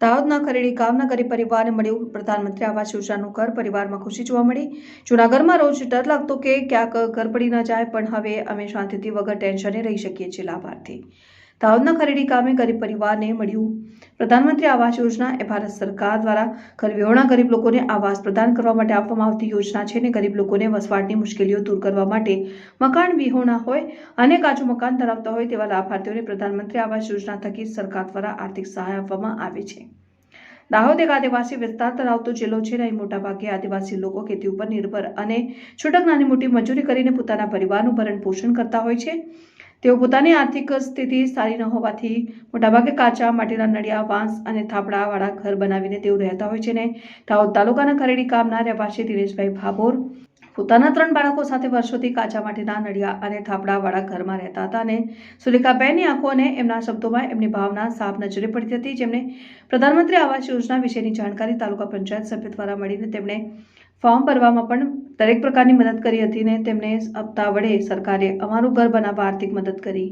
દાહોદના ખરેડી ગામના ગરીબ પરિવારને મળ્યું પ્રધાનમંત્રી આવાસ યોજનાનું ઘર પરિવારમાં ખુશી જોવા મળી. જૂનાગઢમાં રોજ ડર લાગતો કે ક્યાંક ઘર પડી ન જાય, પણ હવે અમે શાંતિથી વગર ટેન્શને રહી શકીએ છીએ લાભાર્થી. દાહોદના ખરેડી ગામે ગરીબ પરિવારને મળ્યું. પ્રધાનમંત્રી આવાસ યોજના એ ભારત સરકાર દ્વારા ઘર વિહોણા ગરીબ લોકોને આવાસ પ્રદાન કરવા માટે આપવામાં આવતી યોજના છે અને ગરીબ લોકોને વસવાટની મુશ્કેલીઓ દૂર કરવા માટે મકાન વિહોણા હોય અને કાચું મકાન ધરાવતા હોય તેવા લાભાર્થીઓને પ્રધાનમંત્રી આવાસ યોજના થકી સરકાર દ્વારા આર્થિક સહાય આપવામાં આવે છે. દાહોદ એક આદિવાસી વિસ્તાર ધરાવતો જિલ્લો છે અહીં મોટાભાગે આદિવાસી લોકો ખેતી ઉપર નિર્ભર અને છૂટક નાની મોટી મજૂરી કરીને પોતાના પરિવારનું ભરણ પોષણ કરતા હોય છે. તેઓ પોતાની આર્થિક સ્થિતિ સારી ન હોવાથી મોટાભાગે કાચા માટીના નળિયા, વાંસ અને થાપડાવાળા ઘર બનાવીને તેઓ રહેતા હોય છે ને. દાહોદ તાલુકાના ખરેડી ગામના રહેવાસી દિનેશભાઈ ભાભોર પોતાના ત્રણ બાળકો સાથે વર્ષોથી કાચા માટીના નળિયા અને થાપડાવાળા ઘરમાં રહેતા હતા અને સુલેખાબેનની આંખો અને એમના શબ્દોમાં એમની ભાવના સાફ નજરે પડતી હતી. જેમને પ્રધાનમંત્રી આવાસ યોજના વિશેની જાણકારી તાલુકા પંચાયત સભ્ય દ્વારા મળીને તેમણે ફોર્મ ભરવામાં પણ દરેક પ્રકારની મદદ કરી હતી ને તેમને હપ્તા વડે સરકારે અમારું ઘર બનાવવા આર્થિક મદદ કરી.